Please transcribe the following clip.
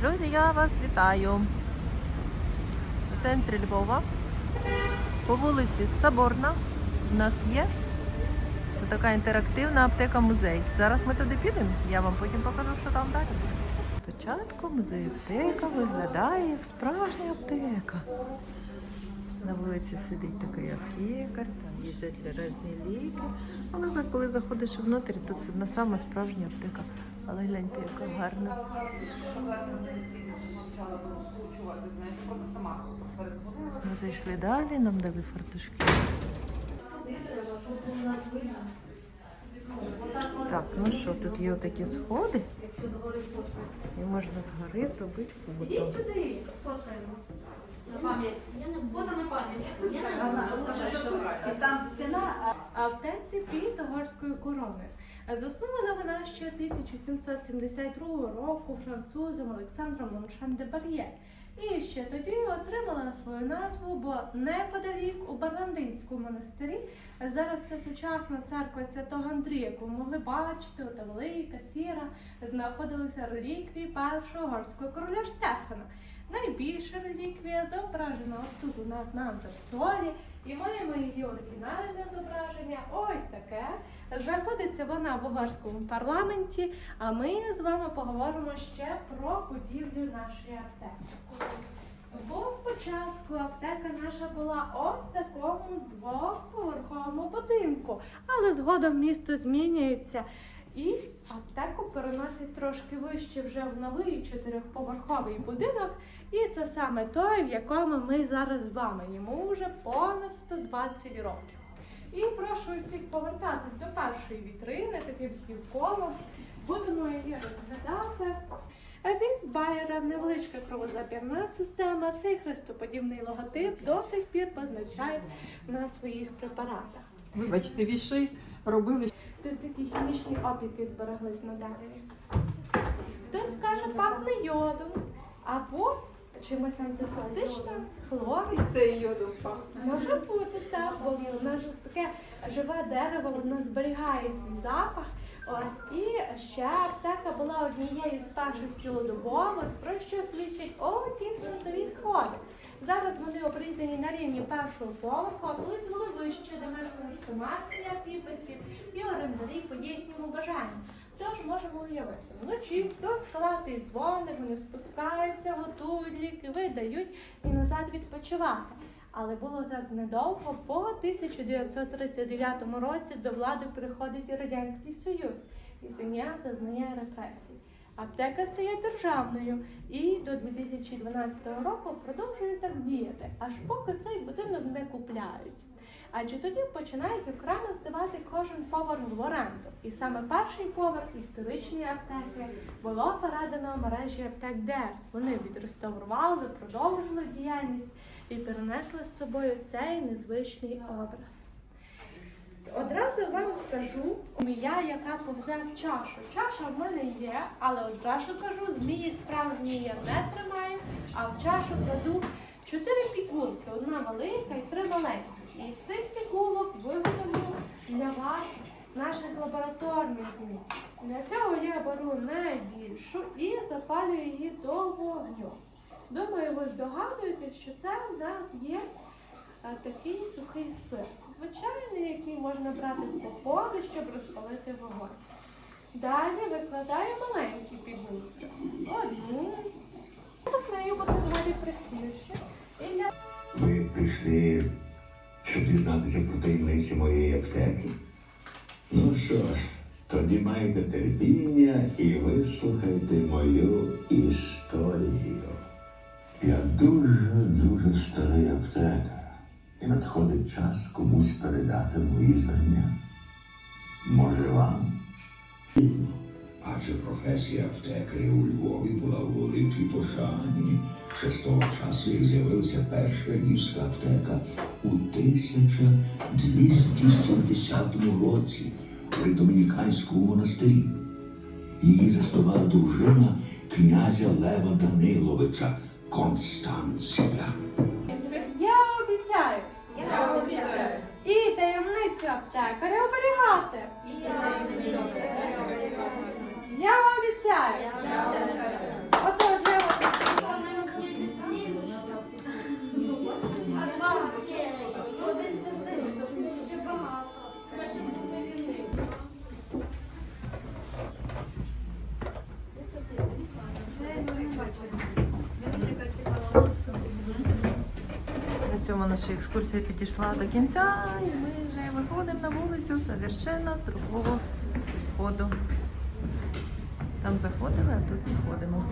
Друзі, я вас вітаю. У центрі Львова. По вулиці Соборна у нас є така інтерактивна аптека-музей. Зараз ми туди підемо, я вам потім покажу, що там далі. Спочатку музей аптека виглядає як справжня аптека. На вулиці сидить такий аптекар, там для різні ліки. Але коли заходиш внутрі, тут це на сама справжня аптека. Але гляньте, яка гарна. Ми зайшли далі, нам дали фартушки. Так, ну що, тут є отакі сходи. І можна згори зробити фото. На пам'ять. Фото на пам'ять. І там стіна, а аптеці під угорською короною. Заснована вона ще 1772 року французом Олександром Моншан де Бар'є. І ще тоді отримала свою назву, бо неподалік у Барландинському монастирі зараз це сучасна церква святого Андрія, яку могли бачити, ота велика, сіра, знаходилися реліквії першого угорського короля Штефана. Найбільша реліквія зображена ось тут у нас на антресолі, і маємо її оригінальне зображення. Ось таке. Знаходиться вона в угорському парламенті. А ми з вами поговоримо ще про будівлю нашої аптеки. Бо спочатку аптека наша була ось в такому двоповерховому будинку, але згодом місто змінюється. І аптеку переносять трошки вище вже в новий чотирьохповерховий будинок. І це саме той, в якому ми зараз з вами. Йому вже понад 120 років. І прошу усіх повертатись до першої вітрини, таким півколом. Будемо її розглядати. Від Байера невеличка кровозабірна система. Цей хрестоподібний логотип до сих пір позначає на своїх препаратах. вибачте, віши робили. Тут такі хімічні опіки збереглись на дереві. Хтось скаже, пахне йодом або чимось антисептичним, хлором. Це йодом пахне. Може бути так, бо воно ж таке живе дерево, воно зберігає свій запах. Ось і ще аптека була однією з перших цілодобових, про що свідчить оті фронтові сходи. Зараз вони обрізані на рівні першого поверху, а колись були вище, де мешкали сама сім'я і орендарі по їхньому бажанню. Тож можемо уявити, вночі хтось халатий дзвоник, вони спускаються, готують ліки, видають і назад відпочивати. Але було так недовго, по 1939 році до влади приходить Радянський Союз, і сім'я зазнає репресій. Аптека стає державною і до 2012 року продовжує так діяти, аж поки цей будинок не купляють. Адже тоді починають окремо здавати кожен поверх в оренду. І саме перший поверх історичної аптеки було передано мережі аптек ДЕРС. Вони відреставрували, продовжили діяльність і перенесли з собою цей незвичний образ. Одразу вам скажу, змія, яка повзе в чашу. Чаша в мене є, але одразу кажу, змії справжні я не тримаю, а в чашу кладу чотири пігулки, одна велика і три маленькі. І з цих пігулок виготовлю для вас наших лабораторних змій. Для цього я беру найбільшу і запалюю її до вогню. Думаю, ви здогадуєтесь, що це в нас є такий сухий спирт. Звичайний, який можна брати в походи, щоб розпалити вогонь. Далі викладаю маленькі пігулки. Одну. Заклею буде доволі простіше. Для Ви прийшли, щоб дізнатися про таємниці моєї аптеки. Ну що ж, тоді маєте терпіння і вислухайте мою історію. Я і надходить час комусь передати мої знання. Може вам? Адже професія аптекаря у Львові була у великій пошані. Ще з того часу, як з'явилася перша львівська аптека у 1270 році при Домініканському монастирі. Її заснувала дружина князя Лева Даниловича Констанція. Цьому наша екскурсія підійшла до кінця, і ми вже виходимо на вулицю совершенно з другого входу. Там заходили, а тут виходимо.